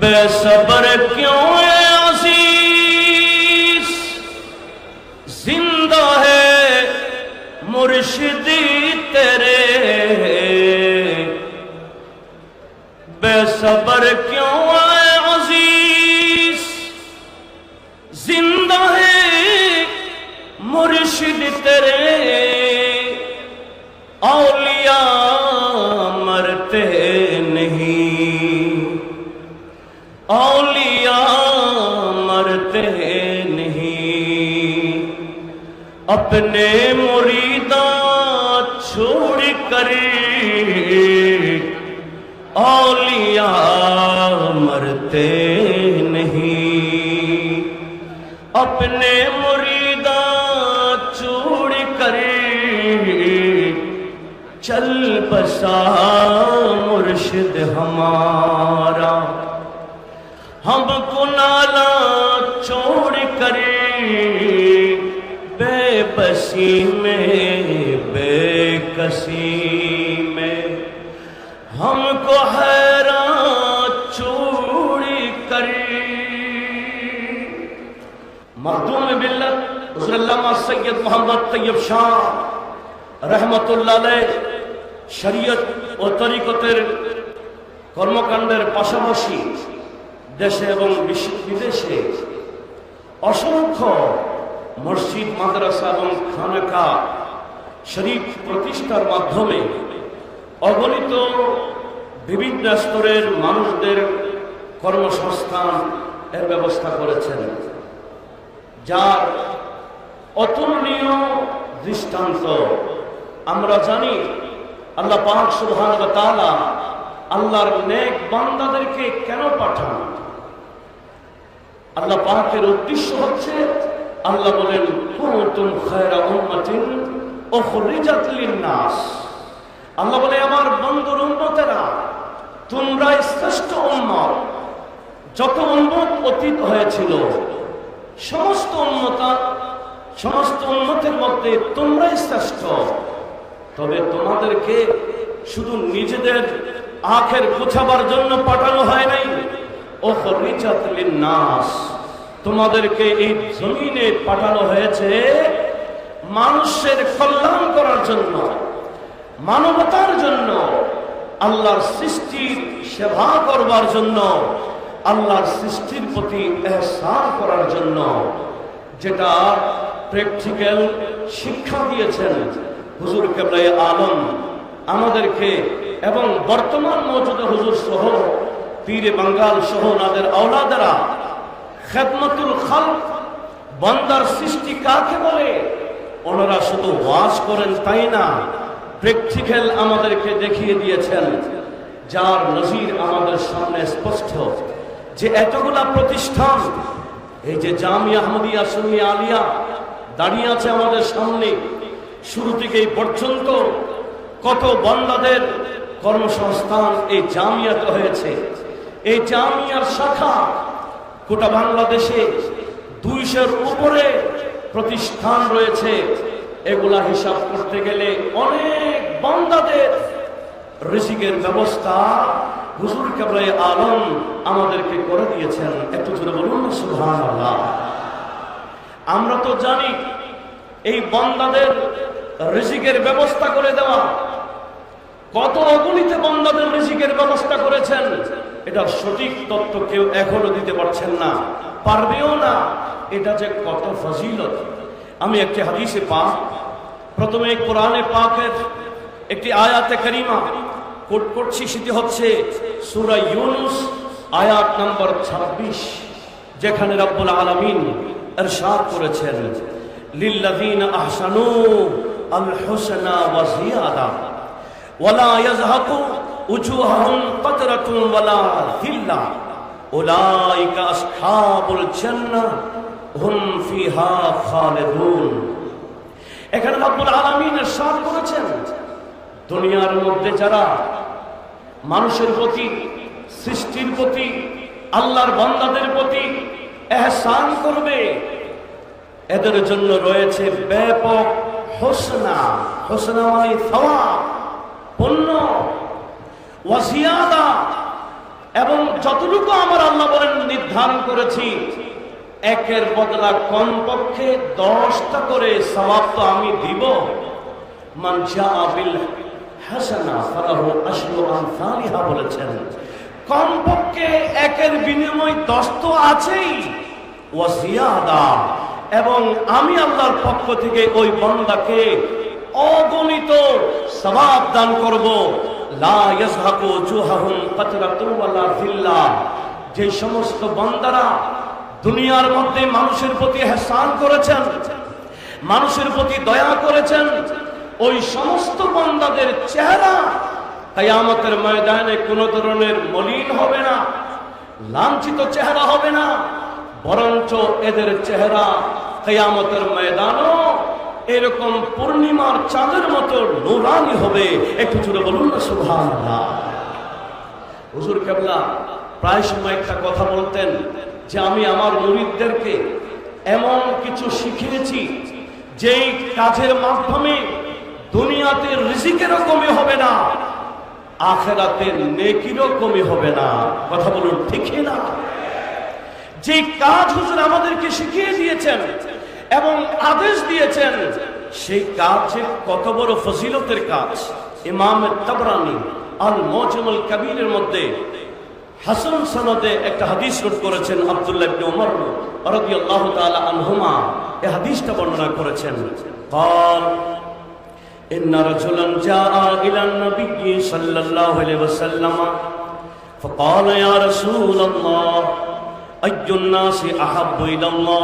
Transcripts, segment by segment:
بے صبر کیوں ہے عزیز؟ زندہ ہے مرشدی تیرے۔ بے صبر کیوں اپنے مریداں چھوڑ کر اولیاء مرتے نہیں۔ اپنے مریداں چھوڑ کر چل بسا مرشد ہمارا۔ ہم کسی میں، بے کسی میں۔ ہم کو حیران چوری کر۔ مخدوم بلت حضر علامہ سید محمد طیب شاہ رحمت اللہ علیہ، شریعت ও তরিকতের কর্মকাণ্ডের পাশাপাশি দেশে এবং বিদেশে অসংখ্য মসজিদ, মাদ্রাসা এবং খানকা শরীফ প্রতিষ্ঠার মাধ্যমে অগণিত বিভিন্ন স্তরের মানুষদের কর্মসংস্থান এর ব্যবস্থা করেছেন, যার অতুলনীয় দৃষ্টান্ত আমরা জানি আল্লাহ ওয়া তাআলা আল্লাহর নেক বান্দাদেরকে কেন পাঠান? আল্লাহ পাকের উদ্দেশ্য হচ্ছে আল্লাহ বলেন, কুনতুম খায়রা উম্মাতিন উখরিজাত লিন-নাস। আল্লাহ বলে, আমার বন্ধুর উম্মতেরা, তোমরা শ্রেষ্ঠ উম্মত। যত উন্মত অতীত হয়েছিল, সমস্ত উন্মতা সমস্ত উন্মতের মধ্যে তোমরাই শ্রেষ্ঠ। তবে তোমাদেরকে শুধু নিজেদের আখের গুছাবার জন্য পাঠানো হয় নাই। ও নাস তোমাদেরকে এই জমিনে পাঠানো হয়েছে মানুষের কল্যাণ করার জন্য, মানবতার জন্য, আল্লাহর সৃষ্টির সেবা করবার জন্য, আল্লাহর সৃষ্টির প্রতি এহসান করার জন্য, যেটা প্র্যাকটিক্যাল শিক্ষা দিয়েছেন হুজুর কেবলাই আলম আমাদেরকে এবং বর্তমান মৌজুদ হুজুর সহ পীরে বাঙ্গাল সহ ওনাদের আওলাদারা খেদমতুল খাল বন্দার সৃষ্টি কাকে বলে? ওনারা শুধু ওয়াজ করেন তাই না? প্র্যাকটিক্যাল আমাদেরকে দেখিয়ে দিয়েছেন, যার নজির আমাদের সামনে স্পষ্ট, যে এতগুলা প্রতিষ্ঠান, এই যে জামিয়া আহমদিয়া সুন্নি আলিয়া দাঁড়িয়ে আছে আমাদের সামনে, শুরু থেকে পর্যন্ত কত বন্দাদের কর্মসংস্থান এই জামিয়াতে হয়েছে। এই জামিয়ার শাখা গোটা বাংলাদেশে দুইশোর উপরে প্রতিষ্ঠান রয়েছে। এগুলা হিসাব করতে গেলে অনেক বান্দাদের ঋষিকের ব্যবস্থা হুজুর কেবলাই আলম আমাদেরকে করে দিয়েছেন। একটু জোরে বলুন না সুবহান আল্লাহ আমরা তো জানি এই বন্দাদের ঋষিকের ব্যবস্থা করে দেওয়া কত অগণিত বন্দাদের ঋষিকের ব্যবস্থা করেছেন এটা সঠিক তত্ত্ব কেউ এখনও দিতে পারছেন না। পারবেও না, এটা যে কত ফজিলত। আমি একটি হাদিসে পা প্রথমে কোরআনে পাকের একটি আয়াতে করিমা কোট করছি, সেটি হচ্ছে সূরা ইউনুস, আয়াত নম্বর ২৬ যেখানে রব্বুল আলামিন ইরশাদ করেছেন, লিল্লাযীনা আহসানু আল হোসেনা ওয়া জিয়াদা ওয়ালা ইয়াযহাকু উজুহাহুম কাতরাতুন ওয়ালা যিল্লা উলাইকা আসহাবুল জান্নাহ, হুম ফিহা খালিদুন। এখানে রব্বুল আলামিন ইরশাদ করেছেন, দুনিয়ার মধ্যে যারা মানুষের প্রতি, সৃষ্টির প্রতি, আল্লাহর বান্দাদের প্রতি এহসান করবে, এদের জন্য রয়েছে ব্যাপক হোসনা হোসনা মানে সওয়াব। পুণ্য, ওয়াসিয়াদা, এবং যতটুকু আমার আল্লাহ বলেন নির্ধারণ করেছি, একের বদলা কমপক্ষে দশটা করে সবাব তো আমি দিব। মান জাআ বিল হাসানা, ফালাহু আশরু আমসালিহা বলেছেন, কমপক্ষে একের বিনিময় দশ তো আছেই, ওয়াসিয়াদা। এবং আমি আল্লাহর পক্ষ থেকে ওই বন্দাকে অগণিত সবাব দান করব। যে সমস্ত বান্দারা দুনিয়ার মধ্যে মানুষের প্রতি হেসান করেছেন, মানুষের প্রতি দয়া করেছেন, ওই সমস্ত বান্দাদের চেহারা কায়ামতের ময়দানে কোনো ধরনের মলিন হবে না, লাঞ্ছিত চেহারা হবে না, বরঞ্চ এদের চেহারা কেয়ামতের ময়দানও এরকম পূর্ণিমার চাঁদের মতো নোরানি হবে। একটু জুড়ে বলুন না সুভান হুজুর কেবলা, প্রায় সময় একটা কথা বলতেন যে আমি আমার মুরিদদেরকে এমন কিছু শিখিয়েছি যেই কাজের মাধ্যমে দুনিয়াতে রিজিকেরও কমে হবে না, আখেরাতে নেকিরও কমে হবে না। কথা বলুন ঠিকই না? যে কাজ হুজুর আমাদেরকে শিখিয়ে দিয়েছেন এবং আদেশ দিয়েছেন সেই কাজ যে কত বড় ফজিলতের কাজ ইমাম তাবরানি আল মজমুল কাবিরের মধ্যে হাসান সনদে একটা হাদিস নোট করেছেন আব্দুল্লাহ ইবনে ওমর রাদিয়াল্লাহু তাআলা আনহুমা এই হাদিসটা বর্ণনা করেছেন قال إن رجلا جاء إلى النبي صلى الله عليه وسلم فقال يا رسول الله أي الناس أحب إلى الله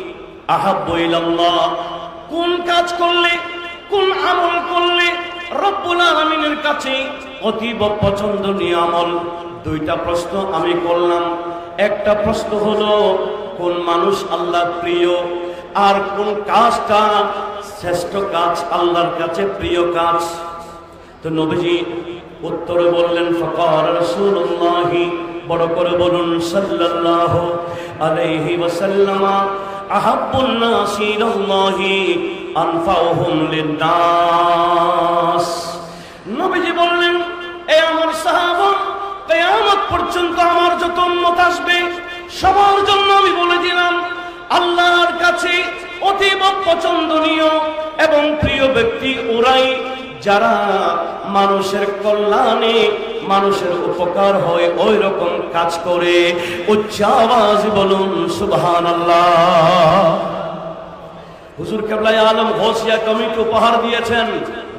কোন কাজ করলে, কোন আমল করলে রব্বুল আলামিনের কাছে অতীব পছন্দনীয় আমল? দুইটা প্রশ্ন আমি করলাম। একটা প্রশ্ন হলো, কোন মানুষ আল্লাহ প্রিয়? আর কোন কাজটা শ্রেষ্ঠ কাজ আল্লাহর কাছে প্রিয় কাজ? তো নবীজি উত্তরে বললেন, ফকর রাসূলুল্লাহি। বড় করে বলুন, সাল্লাল্লাহু আলাইহি ওয়াসাল্লামা। আহাব্বুন নাসি ইলাল্লাহি আনফাউহুম লিন-নাস। নবীজি বললেন, এ আমার সাহাবা, কিয়ামত পর্যন্ত আমার যত উম্মত আসবে, সবার জন্য আমি বলে দিলাম, আল্লাহর কাছে অতীব পছন্দনীয় এবং যারা মানুষের কল্যাণে, মানুষের উপকার হয় ওই রকম কাজ করে, উচ্চ আওয়াজ বলুন সুবহান হুজুর কেবলাই আলম ঘোষিয়া কমিটি উপহার দিয়েছেন,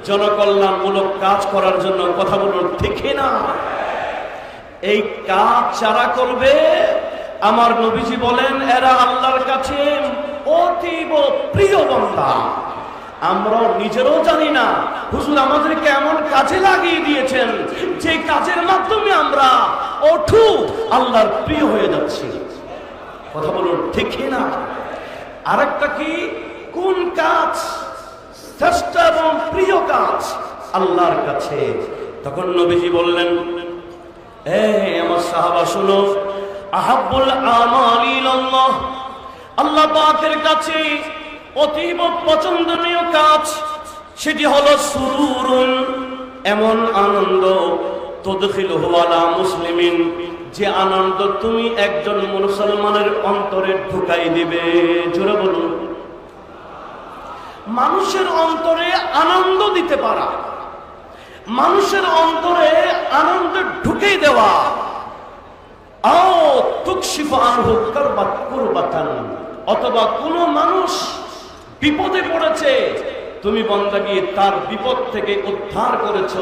জনকল্যাণমূলক কাজ করার জন্য কথা বলুন ঠিকই না? এই কাজ যারা করবে, আমার নবীজি বলেন, এরা আল্লাহর কাছে অতীব প্রিয় বন্ধা আমরাও নিজেরও জানি না। হুজুর আমাদেরকে এমন কাজে লাগিয়ে দিয়েছেন, যে কাজের মাধ্যমে আমরা অঠু আল্লাহর প্রিয় হয়ে যাচ্ছি। কথা বলুন, ঠিক না? আরেকটা কি? কোন কাজ শ্রেষ্ঠ এবং প্রিয় কাজ? আল্লাহর কাছে। তখন নবীজি বললেন এ আমার সাহাবা, শুনো। আহাব্বুল আমালিল আল্লাহ। আল্লাহ পাকের কাছে অতীব পছন্দনীয় কাজ, সেটি হলো সুরুরুন, এমন আনন্দ তদখিল হুয়ালা মুসলিমিন, যে আনন্দ তুমি একজন মুসলমানের অন্তরে ঢুকাই দিবে। জোরে বলুন। মানুষের অন্তরে আনন্দ দিতে পারা। মানুষের অন্তরে আনন্দ ঢুকে দেওয়া। অথবা কোন মানুষ বিপদে পড়েছে। তুমি বন্দা গিয়ে তার বিপদ থেকে উদ্ধার করেছ।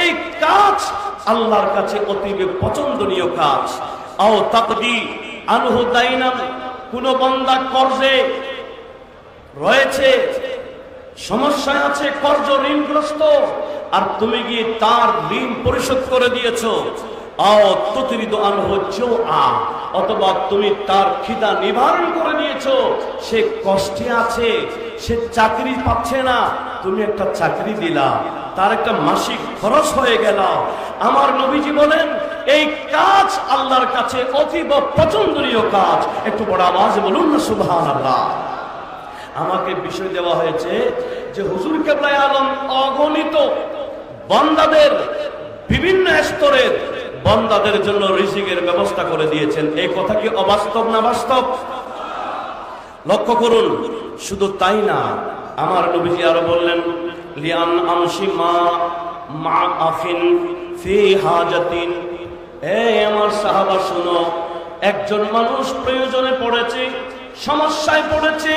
এই কাজ আল্লাহর কাছে অতীব পছন্দনীয় কাজ। আও তাকদি আনহু দাইনাম, কোন বন্দা কর্জে রয়েছে, সমস্যায় আছে কর্জ ঋণগ্রস্ত, আর তুমি গিয়ে তার ঋণ পরিশোধ করে দিয়েছ। অথবা তুমি তার খিদা নিবারণ করে দিয়েছ সে কষ্টে আছে, সে চাকরি পাচ্ছে না। তুমি একটা চাকরি দিলা, তার একটা মাসিক খরচ হয়ে গেল। আমার নবীজি বলেন, এই কাজ আল্লাহর কাছে অতীব পছন্দনীয় কাজ। একটু বড় আওয়াজ বলুন না, সুবহানাল্লাহ। আমাকে বিষয় দেওয়া হয়েছে যে হুজুর কেবলাই আলম অগণিত বন্দাদের, বিভিন্ন স্তরের বন্দাদের জন্য রিজিকের ব্যবস্থা করে দিয়েছেন। এই কথা কি অবাস্তব না বাস্তব? লক্ষ্য করুন, শুধু তাই না, আমার নবীজি আরও বললেন লিয়ান আমসি মা মা আফিন ফি হাজাতিন। এ আমার সাহাবা, শুনো, একজন মানুষ প্রয়োজনে পড়েছে, সমস্যায় পড়েছে,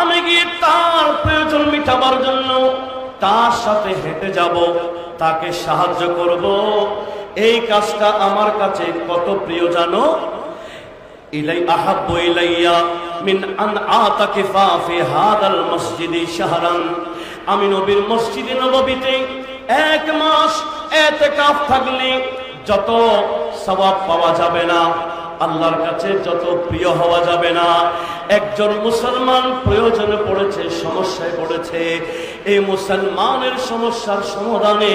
আমি গিয়ে তার প্রয়োজন মিটাবার জন্য তার সাথে হেঁটে যাব, তাকে সাহায্য করব? এই কাজটা আমার কাছে কত প্রিয় জানো? ইলাই আহাব্বু ইলাইয়া মিন আন আতাকিফা ফি হাদাল মসজিদি শাহরান। আমি নবীর মসজিদে নববীতে এক মাস এতেকাফ থাকলে যত সওয়াব পাওয়া যাবে না। আল্লাহর কাছে যত প্রিয় হওয়া যাবে না। একজন মুসলমান প্রয়োজনে পড়েছে, সমস্যায় পড়েছে। এই মুসলমানের সমস্যার সমাধানে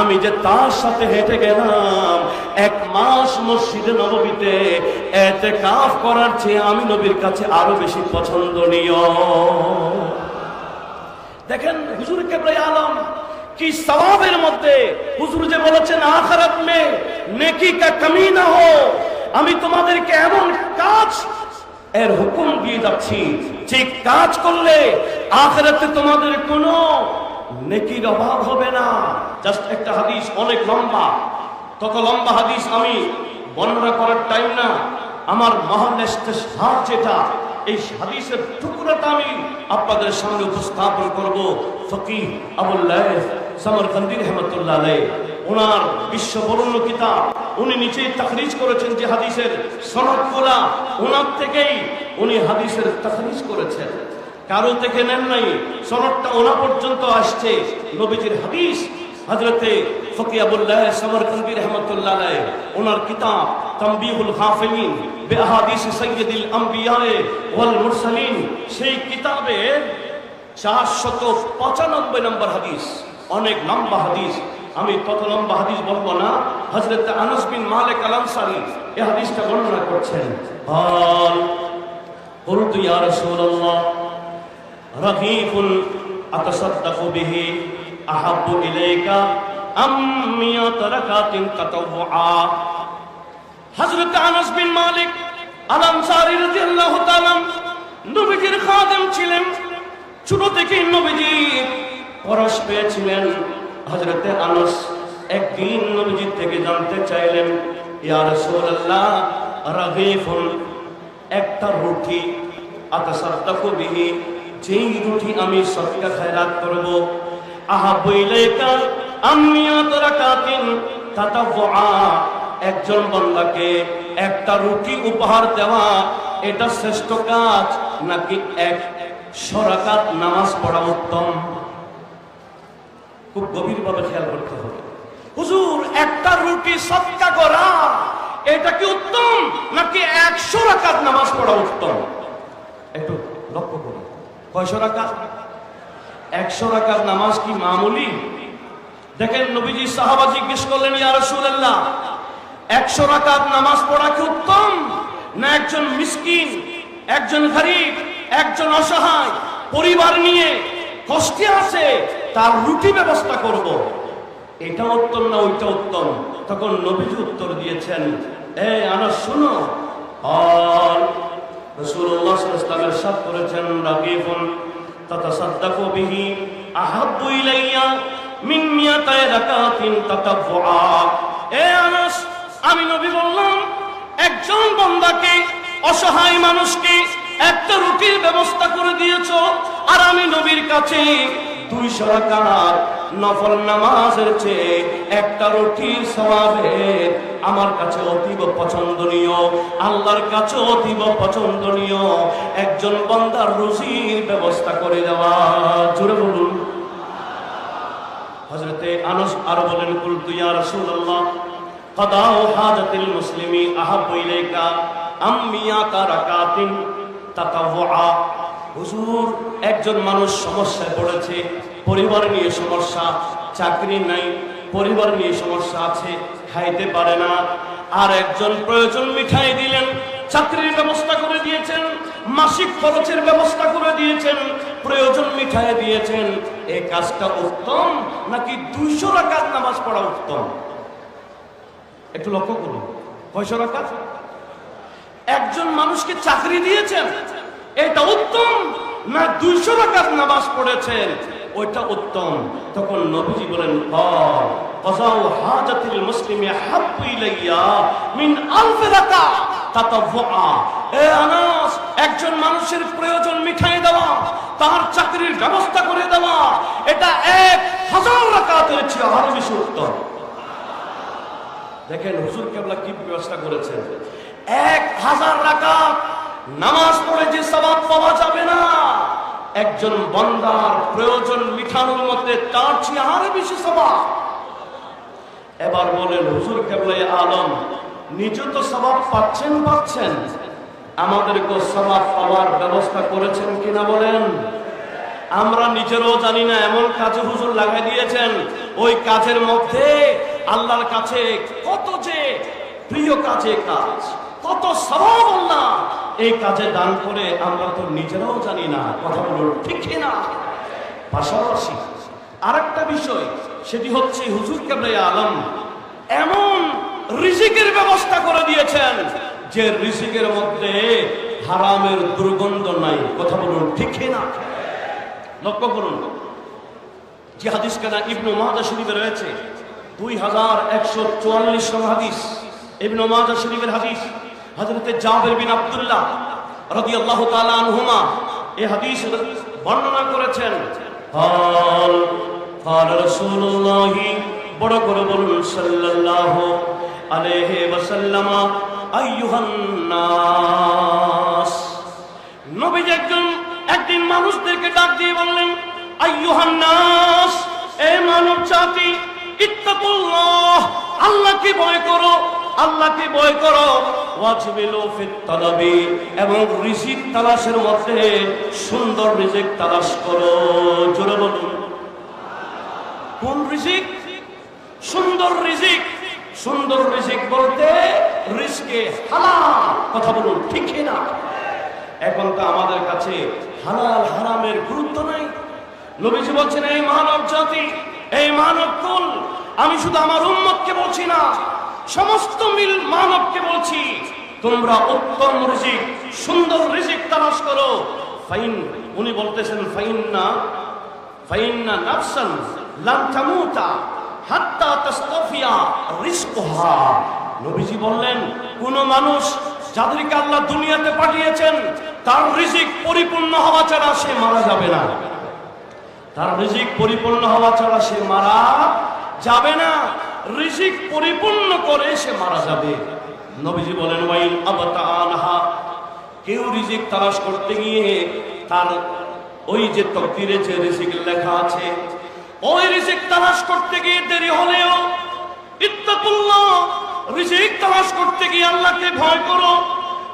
আমি যে তার সাথে হেঁটে গেলাম, এক মাস মসজিদে নববীতে এতে কাফ করার চেয়ে আমি নবীর কাছে আরও বেশি পছন্দনীয়। দেখেন হুজুর কেবলাই আলম, কি সবাবের মধ্যে হুজুর যে বলেছেন, আখারাত মে নেকি কা কমি না হো। আমি তোমাদেরকে এমন কাজ এর হুকুম দিয়ে যাচ্ছি। যে কাজ করলে আখেরাতে তোমাদের কোনো নেকির অভাব হবে না। জাস্ট একটা হাদিস অনেক লম্বা। তত লম্বা হাদিস আমি বর্ণনা করার টাইম না। আমার মহান যেটা, এই হাদিসের টুকরাটা আমি আপনাদের সামনে উপস্থাপন করব। ফকিহ আবুল্লাহ সমরকান্দি রহমতুল্লাহ আলাই ওনার বিশ্ব বরণ্য কিতাব। উনি নিজেই তাখরিজ করেছেন যে হাদিসের সনদগুলা। ওনার থেকেই উনি হাদিসের তাখরিজ করেছেন। কারও থেকে নেন নাই, সনদটা ওনা পর্যন্ত আসছে। নবীজির হাদিস হজরতে ফকিয়াবুল্লাহ সমরকান্দি রহমতুল্লাহ ওনার কিতাব তম্বিহুল গাফিলিন বেআহাদিস সৈয়দুল আম্বিয়ায়ে ওয়াল মুরসালিন। সেই কিতাবে চারশত পঁচানব্বই নম্বর হাদিস, অনেক লম্বা হাদিস। আমি তত লম্বা হাদিস বলবো না হজরত আনস বিন মালিক আল আনসারী এই হাদিসটা বর্ণনা করছেন قال قلت يا رسول الله رغيف أتصدق به أحب إليك أم مئة ركعة تطوعا হযরত আনাস বিন মালিক আল আনসারী রাদিয়াল্লাহু তাআলা নবীজির খাদেম ছিলেন ছোট থেকেই নবীজি পরশ পেয়েছিলেন হযরতে আনস একদিন নবীজির থেকে জানতে চাইলেন, ইয়া রাসূলুল্লাহ, রাগীফুন, একটা রুটি, আতাসাদ্দাকু বিহি, যেই রুটি আমি সদকা খায়রাত করব, আহাব্বু ইলাইকা আম্মিয়াত রাকাতিন তাতাওয়া একজন বান্দাকে একটা রুটি উপহার দেওয়া, এটা শ্রেষ্ঠ কাজ নাকি এক সরাকাত নামাজ পড়া উত্তম? খুব গভীরভাবে খেয়াল করতে হবে। হুজুর, একটা রুটি সৎকা করা, এটা কি উত্তম নাকি একশো রাকাত নামাজ পড়া উত্তম? একটু লক্ষ্য করুন। কয়শো রাকাত? একশো রাকাত নামাজ কি মামুলি? দেখেন নবীজি সাহাবা জিজ্ঞেস করলেন, ইয়া রাসূলুল্লাহ, একশো রাকাত নামাজ পড়া কি উত্তম? না একজন মিসকিন, একজন গরিব, একজন অসহায়, পরিবার নিয়ে কষ্টে আছে তার রুটি ব্যবস্থা করব। এটা উত্তম না ওইটা উত্তম? তখন নবীজি উত্তর দিয়েছেন, এ, আনা, শুনো। আলাইহি ওয়াসাল্লাম ইরশাদ করেছেন তাতাওয়া এ আমি নবী বললাম, একজন বান্দাকে, অসহায় মানুষকে একটা রুটির ব্যবস্থা করে দিয়েছ, আর আমি নবীর কাছে দুইশো রাকাত নফল নামাজের চেয়ে একটা রুটির স্বভাবের আমার কাছে অতীব পছন্দনীয়, আল্লাহর কাছে অতীব পছন্দনীয় একজন বন্দার রুজির ব্যবস্থা করে দেওয়া। জুড়ে বলুন। হজরতে আনস আর বলেন, কুলতু ইয়া রাসূলুল্লাহ কদাও হাজাতিল মুসলিমি আহাব্বু ইলাইকা আম্মিয়াকা রাকাতিন তাতাওয়া হুজুর, একজন মানুষ সমস্যায় পড়েছে, পরিবার নিয়ে সমস্যা, চাকরি নাই, পরিবার নিয়ে সমস্যা আছে, খাইতে পারে না। আর একজন প্রয়োজন মিঠাই দিলেন, চাকরির ব্যবস্থা করে দিয়েছেন, মাসিক খরচের ব্যবস্থা করে দিয়েছেন, প্রয়োজন মিঠাই দিয়েছেন। এই কাজটা উত্তম নাকি দুইশো রাকাত নামাজ পড়া উত্তম? একটু লক্ষ্য করুন। কয়শো রাকাত? একজন মানুষকে চাকরি দিয়েছেন এটা উত্তম না দুইশো রাকাত নামাজ পড়েছেন ওইটা উত্তম। তখন নবীজি বলেন "কল, কযাউ হাজাতিল মুসলিমি হাব্বু ইলাইয়া মিন আলফি রাকা তাতাওয়া এ আনাস একজন মানুষের প্রয়োজন মিঠাই দেওয়া তার চাকরির ব্যবস্থা করে দেওয়া এটা এক হাজার রাকাতের চেয়ে আরও বেশি উত্তম। দেখেন হুজুর কেবলা কি ব্যবস্থা করেছেন? এক হাজার রাকাত নামাজ পড়ে যে সবাব পাওয়া যাবে না। একজন বন্দার প্রয়োজন মিঠানোর মধ্যে তার চেয়ে আরও বেশি সবাব। এবার বলেন, হুজুর কেবলাই আলম, নিজে তো সবাব পাচ্ছেন পাচ্ছেন। আমাদেরকে সবাব পাওয়ার ব্যবস্থা করেছেন কিনা বলেন? আমরা নিজেরও জানি না, এমন কাজে হুজুর লাগাই দিয়েছেন। ওই কাজের মধ্যে আল্লাহর কাছে কত যে প্রিয় কাজে কাজ, কত সবাব আল্লাহ এই কাজে দান করে আমরা তো নিজেরাও জানি না, কথা বলুন, ঠিক না পাশাপাশি আরেকটা বিষয়, সেটি হচ্ছে হুজুর কেবলাই আলম এমন রিজিকের ব্যবস্থা করে দিয়েছেন যে রিজিকের মধ্যে হারামের দুর্গন্ধ নাই, কথা বলুন, ঠিক না লক্ষ্য করুন যে হাদিস কেনা ইবনু মাহাদা শরীফে রয়েছে, দুই হাজার একশো চুয়াল্লিশ হাদিস, ইবনু মাহাদা শরীফের হাদিস। হজরতে জাবের বিন আবদুল্লাহ রদি আল্লাহ তালুমা এ হাদিস বর্ণনা করেছেন। বড় করে বলুন, সাল্লাল্লাহু আলাইহি ওয়াসাল্লামা, আইয়ুহান নাস। নবীজি একজন একদিন মানুষদেরকে ডাক দিয়ে বললেন, আইয়ুহান নাস, এ মানব জাতি ইত্তাকুল্লাহ, আল্লাহকে ভয় করো আল্লাহকে ভয় করো। এবং রিজিক তালাশের মধ্যে সুন্দর রিজিক তালাশ করো। জোরে বলুন। কোন রিজিক? সুন্দর রিজিক। সুন্দর রিজিক বলতে রিস্কে হালাল কথা বলুন, ঠিক না? এখন তো আমাদের কাছে হালাল হারামের গুরুত্ব নাই। নবীজি বলছেন, এই মানব জাতি, এই মানব কুল, আমি শুধু আমার উম্মতকে বলছি না সমস্ত মিল মানবকে বলছি, তোমরা উত্তম রিজিক, সুন্দর রিজিক তালাশ করো। ফাইন, উনি বলতেছেন ফাইন না ফাইন্না নাফসান লাম তামুতা হাত্তা তাস্তাফিয়া রিজকুহা। নবীজি বললেন, কোন মানুষ যাদেরকে আল্লাহ দুনিয়াতে পাঠিয়েছেন, তার রিজিক পরিপূর্ণ হওয়া ছাড়া সে মারা যাবে না। তার রিজিক পরিপূর্ণ হওয়া ছাড়া সে মারা যাবে না। রিজিক পরিপূর্ণ করে সে মারা যাবে। নবীজি বলেন ওয়াইন আবাতা আনহা। কেউ রিজিক তালাশ করতে গিয়ে তার ওই যে তকদিরে যে রিজিক লেখা আছে, ওই রিজিক তালাশ করতে গিয়ে দেরি হলেও ইত্তাকুল্লাহ, রিজিক তালাশ করতে গিয়ে আল্লাহকে ভয় করো।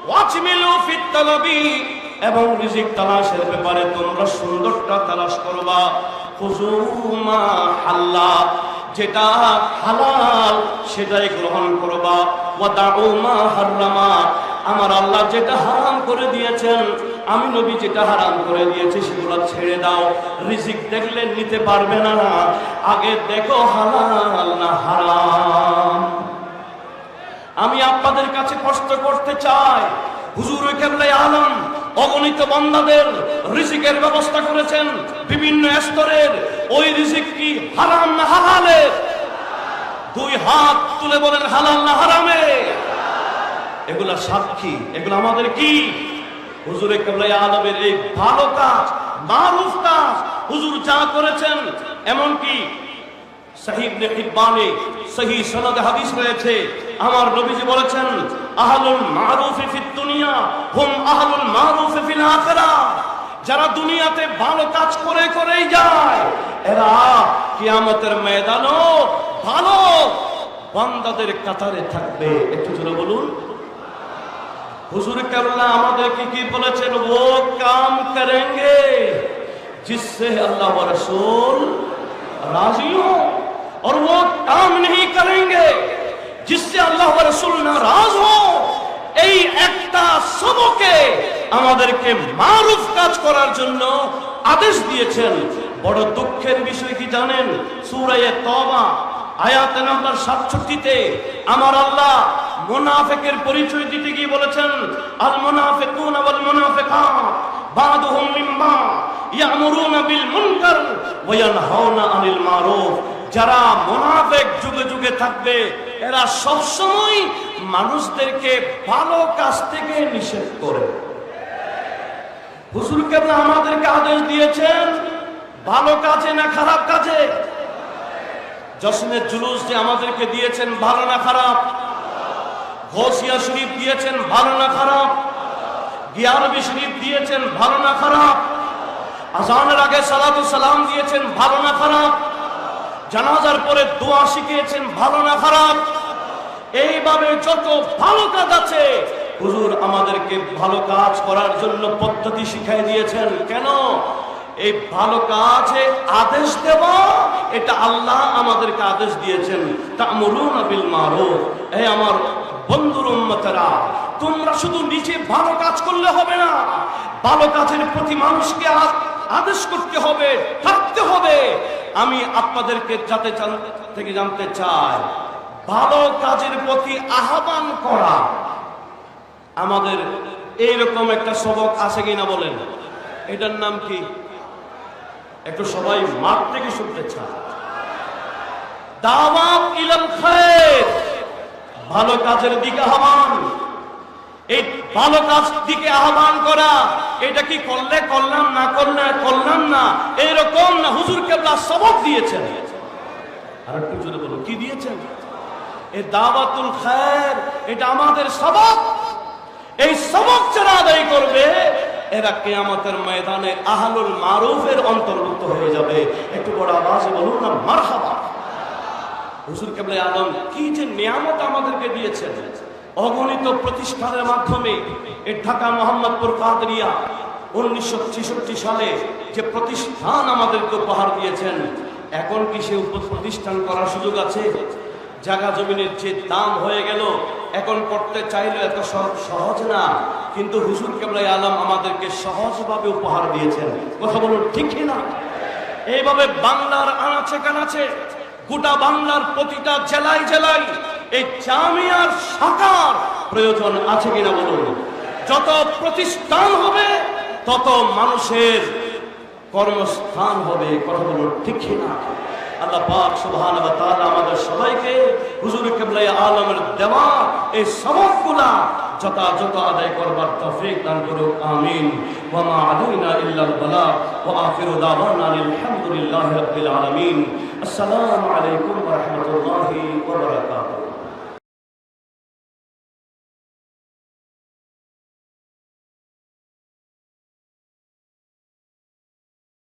ওয়াজমিলু ফিত তালাবি, এবং রিজিক তালাশের ব্যাপারে তোমরা সুন্দরটা তালাশ করবা। খুজুমা হাল্লা। যেটা হালাল, সেটাই গ্রহণ করবা। আমার আল্লাহ যেটা হারাম করে দিয়েছেন, আমি নবী যেটা হারাম করে দিয়েছি, সেগুলো ছেড়ে দাও। রিজিক দেখলে নিতে পারবে না। আগে দেখো হালাল না হারাম। আমি আপনাদের কাছে কষ্ট করতে চাই। হুজুর কেবলাই আলম অগণিত বান্দাদের রিজিকের ব্যবস্থা করেছেন বিভিন্ন স্তরের। ওই রিজিক কি হারাম না হালালের দুই হাত তুলে বলেন, হালাল না হারামে? এগুলা সাক্ষী, এগুলো আমাদের কি? হুজুরে কেবলাই আলমের এই ভালো কাজ, মারুফ কাজ হুজুর যা করেছেন এমনকি সাহিব নে হিব্বানে সহি সনদ হাদিস রয়েছে। আমার নবীজি বলেছেন আহলুল মারুফি ফি দুনিয়া, হুম আহলুল মারুফি ফিল আখিরা। যারা দুনিয়াতে ভালো কাজ করে করেই যায়, এরা কিয়ামতের ময়দানও ভালো বান্দাদের কাতারে থাকবে। একটু জোরে বলুন। হুজুর কাল্লা আমাদেরকে কি বলেছেন? ও কাম করেঙ্গে जिससे আল্লাহ रसूल राजी हो और वो काम नहीं करेंगे जिससे अल्लाह व रसूल नाराज हो এই একটা সবকে আমাদেরকে মারুফ কাজ করার জন্য আদেশ দিয়েছেন বড় দুঃখের বিষয় কি জানেন সূরায়ে তওবা আয়াত নাম্বার 67 তে আমার আল্লাহ মুনাফিকের পরিচয় দিতে গিয়ে বলেছেন আল মুনাফিকুন ওয়াল মুনাফিকাত বাদুহুম মিম্মা ইয়ামুরুনা বিল মুনকার ওয়া ইয়ানহাউনা আনিল মারুফ যারা মুনাফিক যুগে যুগে থাকবে, এরা সবসময় মানুষদেরকে ভালো কাজ থেকে নিষেধ করে। হুজুর কেবলা আমাদেরকে আদেশ দিয়েছেন, ভালো কাজে না খারাপ কাজে? জশ্নের জুলুস যে আমাদেরকে দিয়েছেন, ভালো না খারাপ? ঘোষিয়া শরীফ দিয়েছেন, ভালো না খারাপ? গিয়ারবি শরীফ দিয়েছেন, ভালো না খারাপ? আজানের আগে সালাতু সালাম দিয়েছেন, ভালো না খারাপ? জানাজার পরে দোয়া শিখিয়েছেন, ভালো না খারাপ? এইভাবে যত ভালো কাজ আছে, হুজুর আমাদেরকে ভালো কাজ করার জন্য পদ্ধতি শিখাই দিয়েছেন। কেন? এই ভালো কাজে আদেশ দেওয়া এটা আল্লাহ আমাদেরকে আদেশ দিয়েছেন। তা'মুরুন বিল মারুফ। এই আমার বন্ধুর উম্মতেরা, তোমরা শুধু নিজে ভালো কাজ করলে হবে না, ভালো কাজের প্রতি মানুষকে আদেশ করতে হবে, থাকতে হবে। আমি আপনাদেরকে যাতে থেকে জানতে চাই, ভালো কাজের প্রতি আহ্বান করা। আমাদের এইরকম একটা সবক আছে কিনা বলেন। এটার নাম কি? একটু সবাই মাঠ থেকে শুনতে চায়। ভালো কাজের দিকে আহ্বান। এই ভালো কাজ দিকে আহ্বান করা, এটা কি করলে করলাম না করলে করলাম না? এইরকম না হুজুর কেবলা সবক দিয়েছেন। আর একটু জোরে বলুন কি দিয়েছেন? এই দাওয়াতুল খায়ের, এটা আমাদের সবক। এই সবক যারা আদায় করবে, এরা কেয়ামতের ময়দানে আহলুল মারুফের অন্তর্ভুক্ত হয়ে যাবে। একটু বড় আওয়াজে বলুন না, মারহাবা। হুজুর কেবলে আলম কি যে নিয়ামত আমাদেরকে দিয়েছেন। অগণিত প্রতিষ্ঠানের মাধ্যমে এ ঢাকা মোহাম্মদপুর কাদরিয়া উনিশশো ছেষট্টি সালে যে প্রতিষ্ঠান আমাদেরকে উপহার দিয়েছেন, এখন কি সে প্রতিষ্ঠান করার সুযোগ আছে? জায়গা জমিনের যে দাম হয়ে গেল, এখন করতে চাইলে এত সহ- সহজ না। কিন্তু হুজুর কেবলাই আলম আমাদেরকে সহজভাবে উপহার দিয়েছেন। কথা বলুন, ঠিক না? এইভাবে বাংলার আনাচে কানাচে গোটা বাংলার প্রতিটা জেলায় জেলায় এই জামিয়ার শাখার প্রয়োজন আছে কিনা বলুন। যত প্রতিষ্ঠান হবে, তত মানুষের কর্মস্থান হবে, কথা বলুন ঠিক না আল্লাহ পাক সুবহানাহু ওয়া তাআলা আমাদের সবাইকে হুজুর কিবলাই আলমের দেওয়া এই সবকগুলা যথাযথ আদায় করবার তৌফিক দান করুক, আমিন। ওয়া মা আলাইনা ইল্লাল বালাগ ওয়া আখিরু দাওয়ানা আলহামদুলিল্লাহি রাব্বিল আলামিন। আসসালামু আলাইকুম ওয়া রাহমাতুল্লাহি ওয়া বারাকাতুহু।